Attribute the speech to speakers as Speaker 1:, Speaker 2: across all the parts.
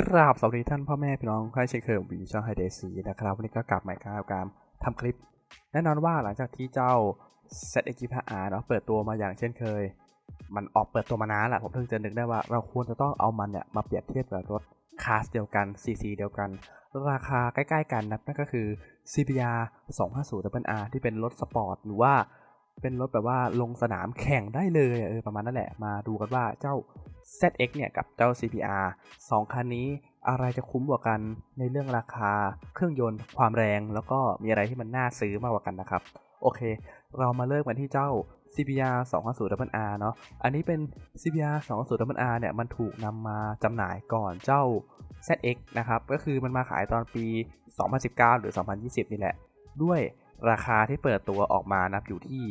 Speaker 1: กราบสวัสดีท่านพ่อแม่พี่น้องใครเชคเคยวีช่องไฮเดซีนะครับวันนี้ก็กลับมาครับการทำคลิป แน่นอนว่าหลังจากที่เจ้า z x 2 5เนาะเปิดตัวมาอย่างเช่นเคย มันออกเปิดตัวมานานแหละผมเพิ่งจะนึกได้ว่าเราควรจะต้องเอามันเนี่ยมาเปรียบเทียบกับรถคลาสเดียวกัน CC เดียวกัน ราคาใกล้ๆกันนะนั่นก็คือ CBR 250 r ที่เป็นรถสปอร์ตหรือว่าเป็นรถแบบว่าลงสนามแข่งได้เลยเออประมาณนั่นแหละมาดูกันว่าเจ้า ZX เนี่ยกับเจ้า CBR 2 คันนี้อะไรจะคุ้มกว่ากันในเรื่องราคา เครื่องยนต์ ความแรง แล้วก็มีอะไรที่มันน่าซื้อมากกว่ากันนะครับ โอเค เรามาเริ่มกันที่เจ้า CBR 250 r เนาะ อันนี้เป็น CBR 250 r เนี่ย มันถูกนำมาจำหน่ายก่อนเจ้า ZX นะครับ ก็คือมันมาขายตอนปี 2019 หรือ 2020 นี่แหละ ด้วยราคาที่เปิดตัวออกมานับอยู่ที่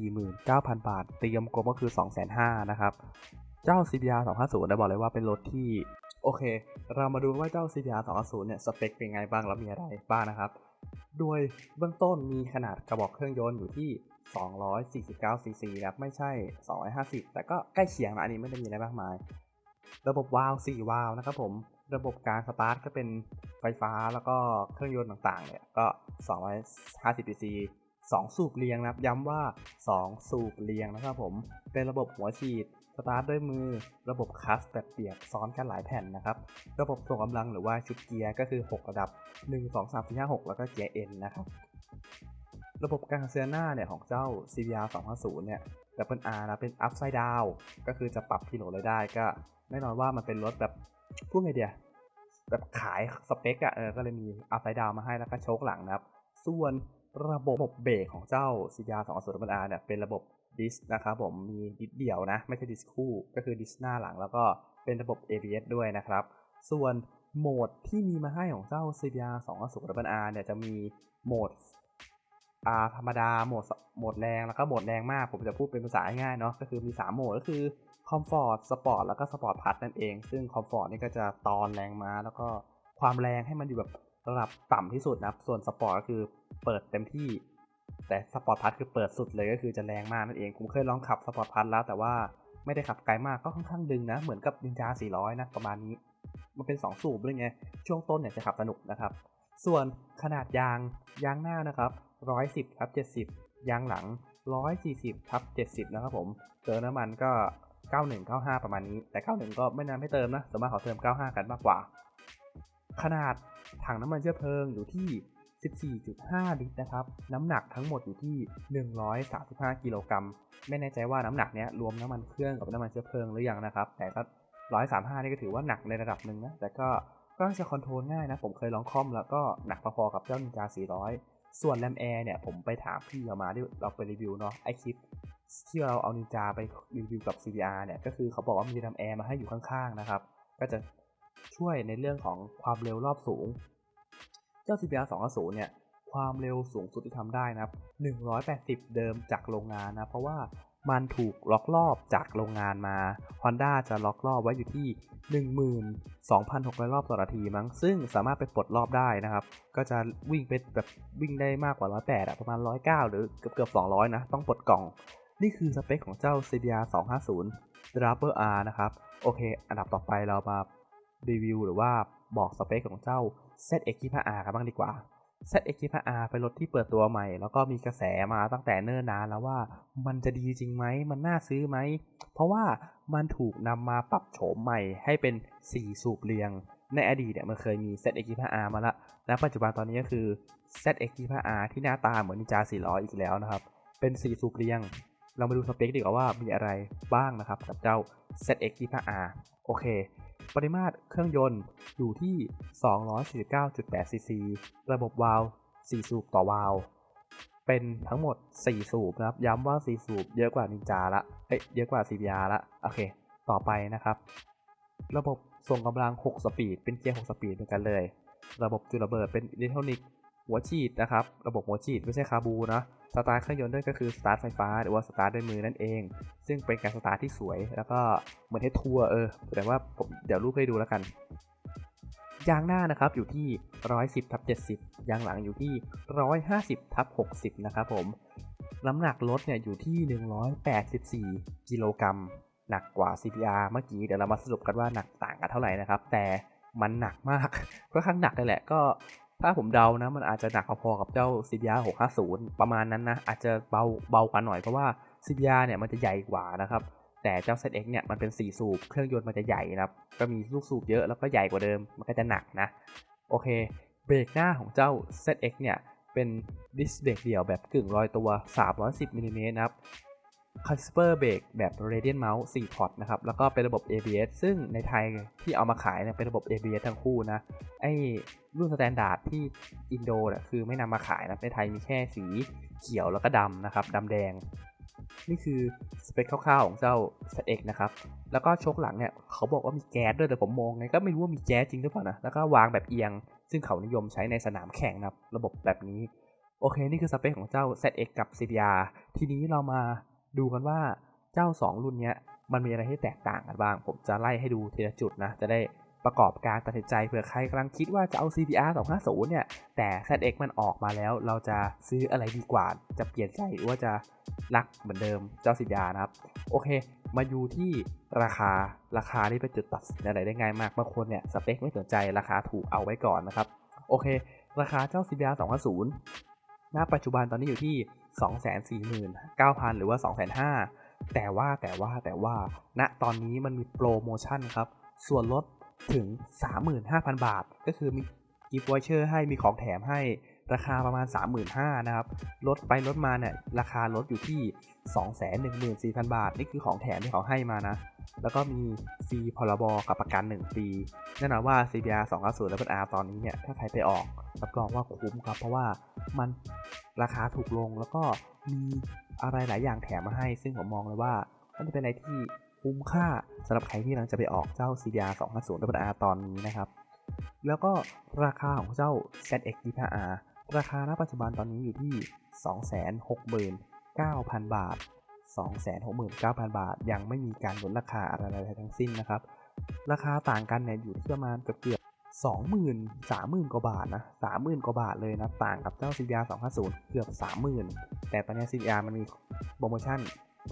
Speaker 1: 249,000 บาท เตรียมกลมก็คือ 2,500 นะครับ เจ้า CBR 250ได้บอกเลยว่าเป็นรถที่โอเค เรามาดูว่าเจ้า CBR 250เนี่ยสเปคเป็นไงบ้างแล้วมีอะไรบ้างนะครับ โดยเบื้องต้นมีขนาดกระบอกเครื่องยนต์อยู่ที่ 249 ซีซีครับไม่ใช่ 250 แต่ก็ใกล้เคียงนะอันนี้ไม่ได้มีอะไรมากมาย ระบบวาล์ว4วาล์วนะครับผมระบบการสตาร์ทก็เป็นไฟฟ้าแล้วก็เครื่องยนต์ต่างๆเนี่ยก็ 250 cc 2 สูบเรียงนะครับ ย้ำว่า 2 สูบเรียงนะครับผม เป็นระบบหัวฉีด สตาร์ทด้วยมือ ระบบคัสแบบเปียกซ้อนกันหลายแผ่นนะครับ ระบบส่งกำลังหรือว่าชุดเกียร์ก็คือ 6 ระดับ 1 2 3 4 5 6 แล้วก็เกียร์ N นะครับ ระบบการเซียหน้าเนี่ยของเจ้า CBR 250เนี่ย Double R นะเป็น Upside Down ก็คือจะปรับที่โหลเลยได้ก็แน่นอนว่ามันเป็นรถแบบพูดไงเดียแบบขายสเปคอะเออก็เลยมี Upside Down มาให้แล้วก็โชคหลังนะครับ ส่วน ระบบเบรกของเจ้า CBR 250 Double R เนี่ยเป็นระบบดิสนะครับผมมีดิสเดี่ยวนะ ไม่ใช่ดิสคู่ก็คือดิสหน้าหลังแล้วก็เป็นระบบ ABS ด้วยนะครับ ส่วนโหมดที่มีมาให้ของเจ้า CBR 250 Double R เนี่ยจะมีโหมดอ่าธรรมดาโหมดโหมดแรงแล้วก็โหมดแรงมาก ผมจะพูดเป็นภาษาง่ายเนาะก็คือมี 3 โหมดก็คือคอมฟอร์ตสปอร์ตแล้วก็สปอร์ตพัทนั่นเอง ซึ่งคอมฟอร์ตนี่ก็จะตอนแรงมาแล้วก็ความแรงให้มันอยู่แบบ ระดับต่ำที่สุดนะครับ ส่วนสปอร์ตก็คือเปิดเต็มที่ แต่สปอร์ตพัทคือเปิดสุดเลยก็คือจะแรงมากนั่นเอง ผมเคยลองขับสปอร์ตพัทแล้วแต่ว่าไม่ได้ขับไกลมากก็ค่อนข้างดึงนะ เหมือนกับนินจา 400 นะประมาณนี้ มันเป็น 2 สูบด้วยไง ช่วงต้นเนี่ยจะขับสนุกนะครับ ส่วนขนาดยางยางหน้านะครับ110ทับ70 ยางหลัง 140ทับ70 นะครับผมเติมน้ำมันก็ 91 95 ประมาณนี้ แต่ 91 ก็ไม่นานไม่เติมนะสามารถขอเติม 95 กันมากกว่า ขนาด ถังน้ำมันเชื้อเพลิงอยู่ที่ 14.5 ลิตรนะครับ น้ำหนักทั้งหมดอยู่ที่ 135 กิโลกรัม ไม่แน่ใจว่าน้ำหนักเนี้ยรวมน้ำมันเครื่องกับน้ำมันเชื้อเพลิงหรือยังนะครับ แต่ก็ 135 นี่ก็ถือว่าหนักในระดับหนึ่งนะ แต่ก็ก็จะคอนโทรลง่ายนะ ผมเคยลองคอมแล้วก็หนักพอๆกับเจ้านินจา 400 ส่วนแรมแอร์เนี่ยผมไปถามพี่เขามาที่เราไปรีวิวเนาะไอคลิปที่เราเอานินจาไปรีวิวกับ CBR เนี่ยก็คือเขาบอกว่ามีแรมแอร์มาให้อยู่ข้างๆนะครับก็จะ ช่วยในเรื่องของความเร็วรอบสูง เจ้า CBR 250เนี่ย ความเร็วสูงสุดที่ทำได้นะครับ 180 เดิมจากโรงงานนะ เพราะว่ามันถูกล็อกรอบจากโรงงานมา Honda จะล็อกรอบไว้อยู่ที่ 12,600 รอบต่อนาทีมั้ง ซึ่งสามารถไปปลดรอบได้นะครับ ก็จะวิ่งไปแบบวิ่งได้มากกว่า 108อะประมาณ 109 หรือเกือบเกือบ200 นะ ต้องปลดกล่อง นี่คือสเปคของเจ้า CBR 250 Double R นะครับ โอเค อันดับต่อไปเรามา รีวิวหรือว่าบอกสเปคของเจ้า ZX 25R กันบ้างดีกว่า ZX 25R เป็นรถที่เปิดตัวใหม่ แล้วก็มีกระแสมาตั้งแต่เนิ่นนานแล้วว่ามันจะดีจริงไหม มันน่าซื้อไหม เพราะว่ามันถูกนำมาปรับโฉมใหม่ให้เป็น 4 สูบเรียง ในอดีตเนี่ยมันเคยมี ZX 25R มาละและปัจจุบันตอนนี้ก็คือ ZX 25R ที่หน้าตาเหมือนนินจา400 อีกแล้วนะครับ เป็น 4 สูบเรียง เรามาดูสเปคดีกว่าว่ามีอะไรบ้างนะครับกับเจ้า ZX 25R โอเค ปริมาตรเครื่องยนต์อยู่ที่ 249.8ซีซีระบบวาล์ว4สูบต่อวาล์วเป็นทั้งหมด 4 สูบนะครับ ย้ำว่า 4 สูบเยอะกว่านินจาละ เอ้ยเยอะกว่า CBR ละ โอเค ต่อไปนะครับ ระบบส่งกำลัง 6 สปีด เป็นเกียร์ 6 สปีดเหมือนกันเลย ระบบจุดระเบิดเป็นอิเล็กทรอนิกส์ หัวฉีดนะครับ ระบบหัวฉีดไม่ใช่คาบูนะสตาร์ทเครื่องยนต์ด้วยก็คือสตาร์ทไฟฟ้าหรือว่าสตาร์ทด้วยมือนั่นเอง ซึ่งเป็นการสตาร์ทที่สวย แล้วก็เหมือนเทสทัวร์เออ แต่ว่าผมเดี๋ยวรูปให้ดูแล้วกัน ยางหน้านะครับอยู่ที่ 110ทับ70 ยางหลังอยู่ที่ 150ทับ60 นะครับผม น้ำหนักรถเนี่ยอยู่ที่ 184 กิโลกรัม หนักกว่า CBR เมื่อกี้ เดี๋ยวเรามาสรุปกันว่าหนักต่างกันเท่าไหร่นะครับ แต่มันหนักมากก็ข้างหนักเลยแหละ ก็ ถ้าผมเดานะ มันอาจจะหนักพอๆกับเจ้า CBR 650 ประมาณนั้นนะ อาจจะเบาเบากว่าหน่อยเพราะว่า CBR เนี่ยมันจะใหญ่กว่านะครับ แต่เจ้า ZX เนี่ยมันเป็น 4 สูบ เครื่องยนต์มันจะใหญ่นะครับ ก็มีลูกสูบเยอะแล้วก็ใหญ่กว่าเดิม มันก็จะหนักนะ โอเค เบรกหน้าของเจ้า ZX เนี่ยเป็นดิสเบรกเดี่ยวแบบกึ่งลอยตัว 310มิลลิเมตรนะครับ คัสเปอร์เบรกแบบ Radiant Mouse 4พอร์ตนะครับ แล้วก็เป็นระบบ ABS ซึ่งในไทยที่เอามาขายเนี่ยเป็นระบบ ABS ทั้งคู่นะ ไอ้รุ่นสแตนดาร์ดที่อินโดเนี่ยคือไม่นำมาขายนะ ในไทยมีแค่สีเขียวแล้วก็ดำนะครับดำแดง นี่คือสเปคคร่าวๆของเจ้า ZX นะครับ แล้วก็โชคหลังเนี่ยเขาบอกว่ามีแก๊สด้วยแต่ผมมองไงก็ไม่รู้ว่ามีแก๊สจริงหรือเปล่านะ แล้วก็วางแบบเอียง ซึ่งเขานิยมใช้ในสนามแข่งนะครับระบบแบบนี้ โอเค นี่คือสเปคของเจ้า ZX กับ CBR ทีนี้เรามา ดูกันว่าเจ้า 2 รุ่นเนี้ยมันมีอะไรที่แตกต่างกันบ้าง ผมจะไล่ให้ดูทีละจุดนะ จะได้ประกอบการตัดสินใจเผื่อใครกำลังคิดว่าจะเอา CBR 250 เนี่ย แต่ ZX มันออกมาแล้วเราจะซื้ออะไรดีกว่า จะเปลี่ยนใจหรือว่าจะรักเหมือนเดิมเจ้า CBR นะครับ โอเค มาดูที่ราคาราคาที่เป็นจุดตัดสินอะไรได้ง่ายมากบางคนเนี่ยสเปคไม่สนใจราคาถูกเอาไว้ก่อนนะครับ โอเค ราคาเจ้า CBR 250ณปัจจุบันตอนนี้อยู่ที่ 249,000 หรือว่า205,000แต่ว่าแต่ว่าแต่ว่าณตอนนี้มันมีโปรโมชั่นครับ ส่วนลดถึง 35,000 บาท ก็คือมีกิฟต์วอเชอร์ให้มีของแถมให้ราคาประมาณ 35,000นะครับ ลดไปลดมาเนี่ยราคาลดอยู่ที่ 214,000 บาท นี่คือของแถมที่เขาให้มานะ แล้วก็มีฟรีพรบกับประกัน 1 ปีแน่นอนว่า CBR 290และเป็น R ตอนนี้เนี่ย ถ้าใครไปออกรับรองว่าคุ้มครับ เพราะว่ามัน ราคาถูกลงแล้วก็มีอะไรหลายอย่างแถมมาให้ ซึ่งผมมองเลยว่ามันจะเป็นอะไรที่คุ้มค่าสำหรับใครที่กำลังจะไปออกเจ้า CBR 250และเป็น R ตอนนี้นะครับ แล้วก็ราคาของเจ้า ZX 25R ราคาณปัจจุบันตอนนี้อยู่ที่ 269,000 บาท 269,000 บาท ยังไม่มีการลดราคาอะไรทั้งสิ้นนะครับ ราคาต่างกันเนี่ยอยู่ที่ประมาณเกือบ เกือบ20,000 30,000กว่าบาทนะ30,000กว่าบาทเลยนะ ต่างกับเจ้า CBR 250เกือบ30,000แต่ตอนนี้ CBR มันมีโปรโมชั่น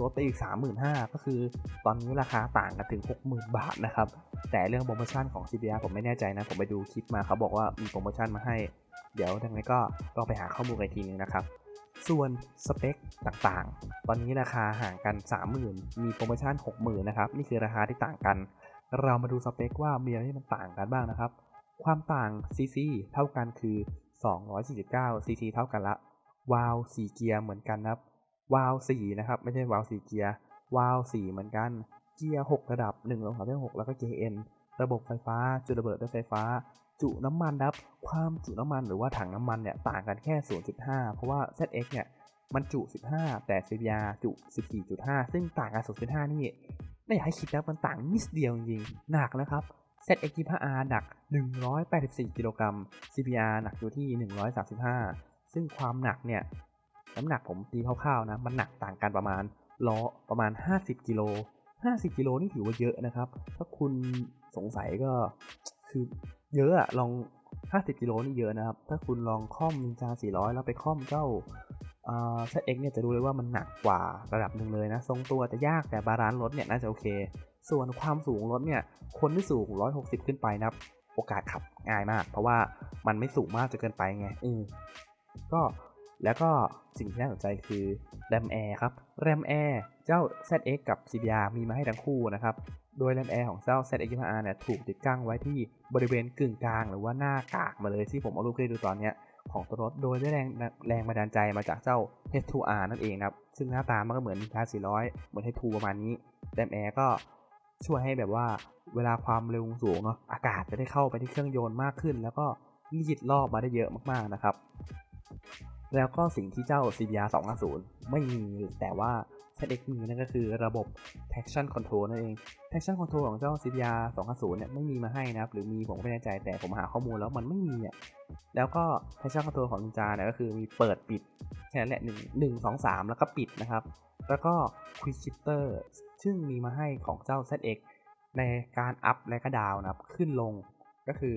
Speaker 1: ลดไปอีก 35,000 ก็คือตอนนี้ราคาต่างกันถึง 60,000 บาทนะครับ แต่เรื่องโปรโมชั่นของ CBR ผมไม่แน่ใจนะ ผมไปดูคลิปมาเขาบอกว่ามีโปรโมชั่นมาให้ เดี๋ยวดังนั้นก็ลองไปหาข้อมูลกันทีนึงนะครับ ส่วนสเปคต่างๆ ตอนนี้ราคาห่างกัน 30,000 มีโปรโมชั่น 60,000 นะครับ นี่คือราคาที่ต่างกัน เรามาดูสเปคว่ามีอะไรที่มันต่างกันบ้างนะครับ ความต่าง CC เท่ากันคือ 249 CC เท่ากันละวาล์ว4เกียร์เหมือนกันนะครับวาล์ว4นะครับ ไม่ใช่วาล์ว4เกียร์วาล์ว4เหมือนกัน เกียร์ 6 ระดับ1 2 3 6แล้วก็เกียร์ N ระบบไฟฟ้า จุดระเบิดด้วยไฟฟ้า จุน้ำมันครับ ความจุน้ำมันหรือว่าถังน้ำมันเนี่ยต่างกันแค่ 0.5 เพราะว่า ZX เนี่ยมันจุ 15 แต่ CBR จุ 14.5 ซึ่งต่างกัน 0.5 นี่ไม่อยากให้คิดนะมันต่างนิดเดียวจริงๆหนักนะครับ ZX 25R หนัก 184 กิโลกรัม CBR หนักอยู่ที่ 135 ซึ่งความหนักเนี่ย น้ำหนักผมตีคร่าวๆนะ มันหนักต่างกันประมาณล้อประมาณ 50 กิโล 50 กิโลนี่ถือว่าเยอะนะครับ ถ้าคุณสงสัยก็คือเยอะอะลอง 50 กิโลนี่เยอะนะครับ ถ้าคุณลองค่อมนินจา 400 แล้วไปค่อมเจ้าเซตเอ็กเนี่ยจะดูเลยว่ามันหนักกว่าระดับหนึ่งเลยนะ ทรงตัวจะยากแต่บาลานซ์รถเนี่ยน่าจะโอเค ส่วนความสูงรถเนี่ยคนที่สูง 160 ขึ้นไปนะครับ โอกาสขับง่ายมาก เพราะว่ามันไม่สูงมากจนเกินไปไงอือก็แล้วก็สิ่งที่น่าสนใจคือ RAM Air ครับ RAM Air เจ้า ZX กับ CBR มีมาให้ทั้งคู่นะครับ โดย RAM Air ของเจ้า ZX 25R เนี่ยถูกติดตั้งไว้ที่บริเวณกึ่งกลางหรือว่าหน้ากากมาเลยที่ผมเอารูปให้ดูตอนเนี้ยของตัวรถโดยได้แรงแรงบันดาลใจมาจากเจ้า H2R นั่นเองนะครับ ซึ่งหน้าตามันก็เหมือน Ninja 400 เหมือน H2 ประมาณนี้ RAM Air ก็ ช่วยให้แบบว่าเวลาความเร็วสูงเนาะอากาศจะได้เข้าไปที่เครื่องยนต์มากขึ้น แล้วก็รีดรอบมาได้เยอะมากๆนะครับ แล้วก็สิ่งที่เจ้า CBR 250 ไม่มีแต่ว่า ZX มีนั่นก็คือระบบ traction control นั่นเอง traction control ของเจ้า CBR 250 เนี่ยไม่มีมาให้นะครับ หรือมีผมไม่แน่ใจแต่ผมหาข้อมูลแล้วมันไม่มีอะแล้วก็ traction control ของ Ninja เนี่ยก็คือมีเปิดปิดแค่นั้นแหละ1 1 2 3แล้วก็ปิดนะครับ แล้วก็ quick shifter ซึ่งมีมาให้ของเจ้า ZX ในการอัพและก็ดาวนะครับ ขึ้นลงก็คือ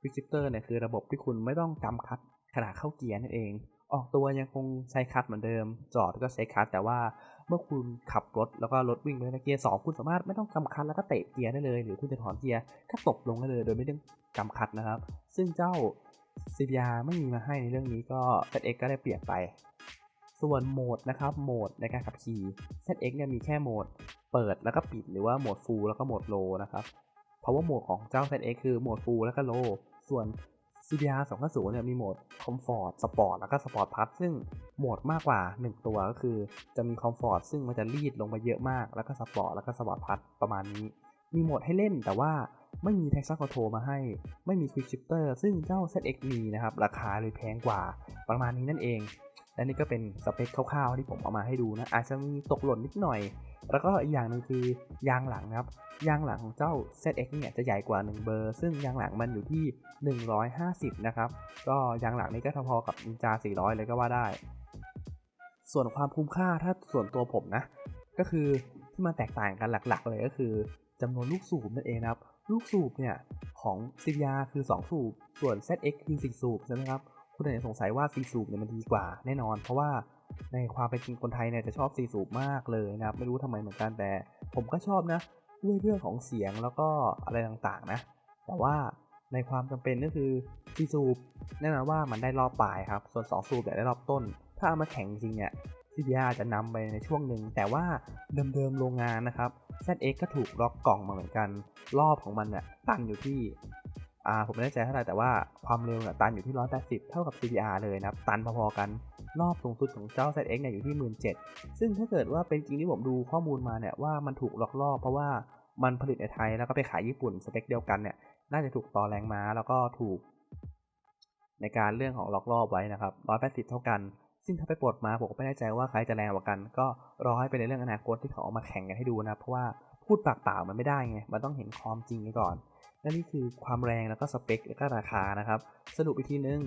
Speaker 1: quick shifter เนี่ยคือระบบที่คุณไม่ต้องจำคัดขณะเข้าเกียร์นั่นเอง ออกตัวยังคงใช้คัดเหมือนเดิม จอดก็ใช้คัดแต่ว่าเมื่อคุณขับรถแล้วก็รถวิ่งไปในเกียร์สองคุณสามารถไม่ต้องกำคัดแล้วก็เตะเกียร์ได้เลย หรือคุณจะถอนเกียร์ก็ตบลงได้เลย โดยไม่ต้องกำคัดนะครับ ซึ่งเจ้า CBR ไม่มีมาให้ในเรื่องนี้ก็ ZX ก็ได้เปรียบไป ส่วนโหมดนะครับโหมดในการขับขี่ ZX เนี่ยมีแค่โหมดเปิดแล้วก็ปิดหรือว่าโหมด Full แล้วก็โหมด Low นะครับเพราะว่าโหมดของเจ้า ZX คือโหมด Full แล้วก็ Low ส่วน CBR 250เนี่ยมีโหมด Comfort Sport แล้วก็ Sport Plus ซึ่งโหมดมากกว่า 1 ตัวก็คือจะมี Comfort ซึ่งมันจะรีดลงมาเยอะมาก แล้วก็ Sport แล้วก็ Sport Plus ประมาณนี้ มีโหมดให้เล่นแต่ว่าไม่มี Traction Control มาให้ ไม่มี Quick Shifter ซึ่งเจ้า ZX มีนะครับ ราคาเลยแพงกว่าประมาณนี้นั่นเอง และนี่ก็เป็นสเปคคร่าวๆที่ผมเอามาให้ดูนะ อาจจะมีตกหล่นนิดหน่อย แล้วก็อีกอย่างหนึ่งคือยางหลังครับ ยางหลังของเจ้า ZX เนี่ยจะใหญ่กว่า 1 เบอร์ ซึ่งยางหลังมันอยู่ที่ 150 นะครับ ก็ยางหลังนี้ก็พอๆกับ Ninja 400 เลยก็ว่าได้ ส่วนความคุ้มค่าถ้าส่วนตัวผมนะ ก็คือที่มันแตกต่างกันหลักๆ เลยก็คือจำนวนลูกสูบนั่นเองนะครับ ลูกสูบเนี่ยของ CBR คือ 2 สูบ ส่วน ZX คือ 4 สูบใช่ไหมครับ คุณอาจจะสงสัยว่า4สูบเนี่ยมันดีกว่าแน่นอน เพราะว่าในความเป็นจริงคนไทยเนี่ยจะชอบ4สูบมากเลยนะครับไม่รู้ทำไมเหมือนกันแต่ ผมก็ชอบนะด้วยเรื่องของเสียงแล้วก็อะไรต่างๆนะ แต่ว่าในความจำเป็นก็คือ4สูบแน่นอนว่ามันได้รอบปลายครับ ส่วน2สูบเนี่ยได้รอบต้น ถ้าเอามาแข่งจริงเนี่ย CBR จะนำไปในช่วงหนึ่ง แต่ว่าเดิมๆโรงงานนะครับ ZX ก็ถูกล็อกกล่องมาเหมือนกัน รอบของมันเนี่ยตันอยู่ที่ อ่าผมไม่แน่ใจเท่าไหร่แต่ว่าความเร็วเนี่ยตันอยู่ที่ 180 เท่ากับ CBR เลยนะครับ ตันพอๆกันรอบสูงสุดของเจ้า ZX เนี่ยอยู่ที่ 17,000 ซึ่งถ้าเกิดว่าเป็นจริงที่ผมดูข้อมูลมาเนี่ยว่ามันถูกล็อกรอบเพราะว่ามันผลิตในไทยแล้วก็ไปขายญี่ปุ่นสเปคเดียวกันเนี่ยน่าจะถูกต่อแรงม้าแล้วก็ถูก ในการเรื่องของล็อกรอบไว้นะครับ 180 เท่ากัน ซึ่งถ้าไปปลดมาผมก็ไม่แน่ใจว่าใครจะแรงกว่ากัน ก็รอให้เป็นในเรื่องอนาคตที่เขาเอามาแข่งกันให้ดูนะเพราะว่าพูดปากเปล่ามันไม่ได้ไงมันต้องเห็นความจริงก่อน และนี่คือความแรงแล้วก็สเปคแล้วก็ราคานะครับ สรุปอีกทีนึง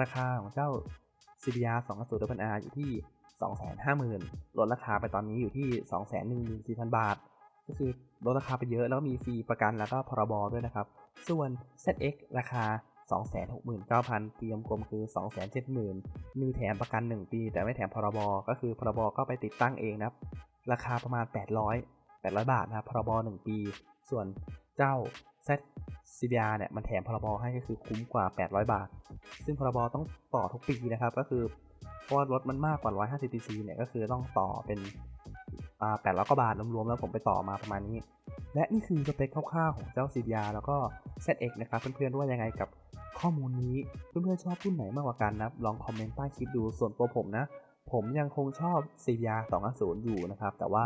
Speaker 1: ราคาของเจ้า CBR 2 0 R อยู่ที่ 250,000ลดราคาไปตอนนี้อยู่ที่ 214,000 บาท ก็คือลดราคาไปเยอะแล้วก็มีฟรีประกันแล้วก็พรบด้วยนะครับ ส่วน ZX ราคา 269,000เตรียมกลมคือ 270,000 มีแถมประกัน 1 ปี แต่ไม่แถมพรบก็คือพรบก็ไปติดตั้งเองนะครับราคาประมาณ 800 800 บาทนะครับพรบ 1 ปี ส่วนเจ้า Z CBR เนี่ยมันแถมพรบให้ก็คือคุ้มกว่า 800 บาท ซึ่งพรบต้องต่อทุกปีนะครับ ก็คือเพราะว่ารถมันมากกว่า 150 cc เนี่ยก็คือต้องต่อเป็นอ่า800กว่าบาทรวมๆแล้วผมไปต่อมาประมาณนี้ และนี่คือสเปคคร่าวๆของเจ้า CBR แล้วก็ ZX นะครับเพื่อนๆว่ายังไงกับข้อมูลนี้เพื่อนๆชอบรุ่นไหนมากกว่ากันนะลองคอมเมนต์ใต้คลิปดูส่วนตัวผมนะ ผมยังคงชอบ CBR 250 อยู่นะครับ แต่ว่า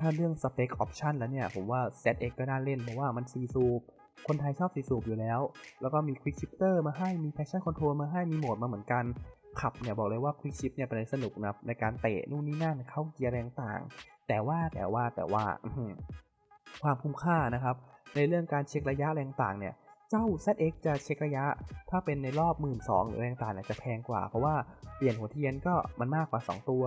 Speaker 1: ถ้าเรื่องสเปคออปชันแล้วเนี่ย ผมว่า ZX ก็น่าเล่นเพราะว่ามัน4สูบคนไทยชอบ4สูบอยู่แล้ว แล้วก็มี Quick Shifter มาให้มี Traction Control มาให้มีโหมดมาเหมือนกัน ขับเนี่ยบอกเลยว่า Quick Shift เนี่ยเป็นอะไรสนุกนะในการเตะนู่นนี่นั่นเข้าเกียร์แรงต่าง แต่ว่าแต่ว่าแต่ว่าความคุ้มค่านะครับ ในเรื่องการเช็คระยะแรงต่างเนี่ย เจ้า ZX จะเช็คระยะ ถ้าเป็นในรอบ1 2ื่นหรืออะไรต่างๆจะแพงกว่า เพราะว่าเปลี่ยนหัวเทียนก็มันมากกว่า 2 ตัว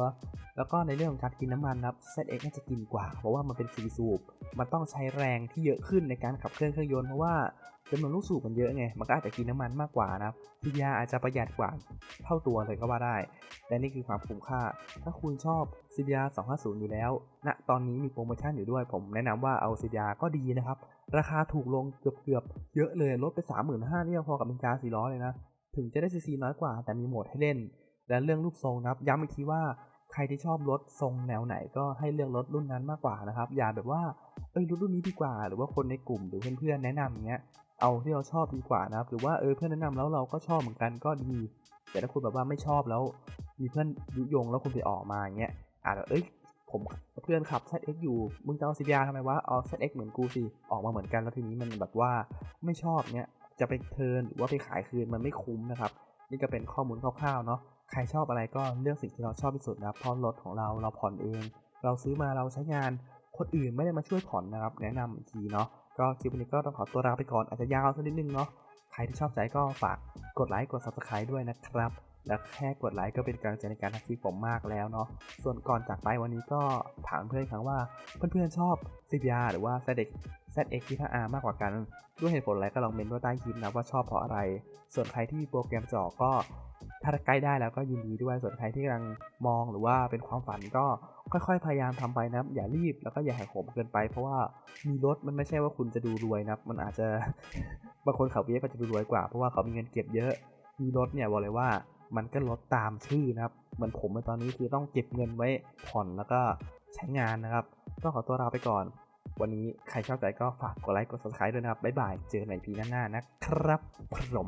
Speaker 1: แล้วก็ในเรื่องของการกินน้ำมันนะครับ ZX น่าจะกินกว่า เพราะว่ามันเป็น4สูบ มันต้องใช้แรงที่เยอะขึ้นในการขับเคลื่อนเครื่องยนต์เพราะว่า จำนวนลูกสูบมันเยอะไง มันก็อาจจะกินน้ำมันมากกว่านะครับ CBR อาจจะประหยัดกว่าเท่าตัวเลยก็ว่าได้ และนี่คือความคุ้มค่า ถ้าคุณชอบ CBR 250 อยู่แล้วณตอนนี้มีโปรโมชั่นอยู่ด้วย ผมแนะนำว่าเอา CBR ก็ดีนะครับ ราคาถูกลงเกือบๆเยอะเลย ลดไป 35,000นี่ยังพอกับเป็นกา4ล้อเลยนะ ถึงจะได้ซีซีน้อยกว่า แต่มีโหมดให้เล่น และเรื่องรูปทรงนะครับ ย้ำอีกทีว่าใครที่ชอบรถทรงแนวไหนก็ให้เลือกรถรุ่นนั้นมากกว่านะครับ อย่าแบบว่า เอ้ยรถรุ่นนี้ดีกว่า หรือว่าคนในกลุ่มหรือเพื่อนๆแนะนำอย่างเงี้ย เอาที่เราชอบดีกว่านะครับ หรือว่าเออเพื่อนแนะนำแล้วเราก็ชอบเหมือนกันก็ดี แต่ถ้าคุณแบบว่าไม่ชอบแล้วมีเพื่อนยุยงแล้วคุณไปออกมาอย่างเงี้ยอาจจะเอ้ยผมเพื่อนขับ ZX อยู่ มึงจะเอา CBR ทำไมวะ เอา ZX เหมือนกูสิ ออกมาเหมือนกันแล้วทีนี้มันแบบว่าไม่ชอบเนี้ย จะไปเทิร์นหรือว่าไปขายคืนมันไม่คุ้มนะครับ นี่ก็เป็นข้อมูลคร่าวๆเนาะ ใครชอบอะไรก็เลือกสิ่งที่เราชอบที่สุดนะเพราะรถของเราเราผ่อนเอง เราซื้อมาเราใช้งาน คนอื่นไม่ได้มาช่วยผ่อนนะครับ แนะนำอีกทีเนาะก็คลิปวันนี้ก็ต้องขอตัวลาไปก่อนอาจจะยาวสักนิดนึงเนาะใครที่ชอบใจก็ฝากกดไลค์กด subscribe ด้วยนะครับ และแค่กดไลค์ก็เป็นกำลังใจในการทำคลิปผมมากแล้วเนาะส่วนก่อนจากไปวันนี้ก็ถามเพื่อนครั้งว่าเพื่อนๆชอบ CBR หรือว่า ZX ZX ที่ 5R มากกว่ากันด้วยเหตุผลอะไรก็ลองเมนต์ด้วยใต้คลิปนะว่าชอบเพราะอะไร ส่วนใครที่มีโปรแกรมจอก็ถ้าใกล้ได้แล้วก็ยินดีด้วยส่วนใครที่กำลังมองหรือว่าเป็นความฝันก็ ค่อยๆ พยายามทำไปนะครับ อย่ารีบแล้วก็อย่าแหกโหมเกินไป เพราะว่ามีรถมันไม่ใช่ว่าคุณจะดูรวยนะครับ มันอาจจะบางคนขับเวฟอาจจะดูรวยกว่า เพราะว่าเขามีเงินเก็บเยอะ มีรถเนี่ยบอกเลยว่ามันก็ลดตามชื่อนะครับ เหมือนผมในตอนนี้คือต้องเก็บเงินไว้ผ่อนแล้วก็ใช้งานนะครับ ต้องขอตัวลาไปก่อน วันนี้ใครชอบใจก็ฝากกดไลค์กด subscribe ด้วยนะครับ บ๊ายบาย เจอกันใหม่พีหน้าๆนะครับผม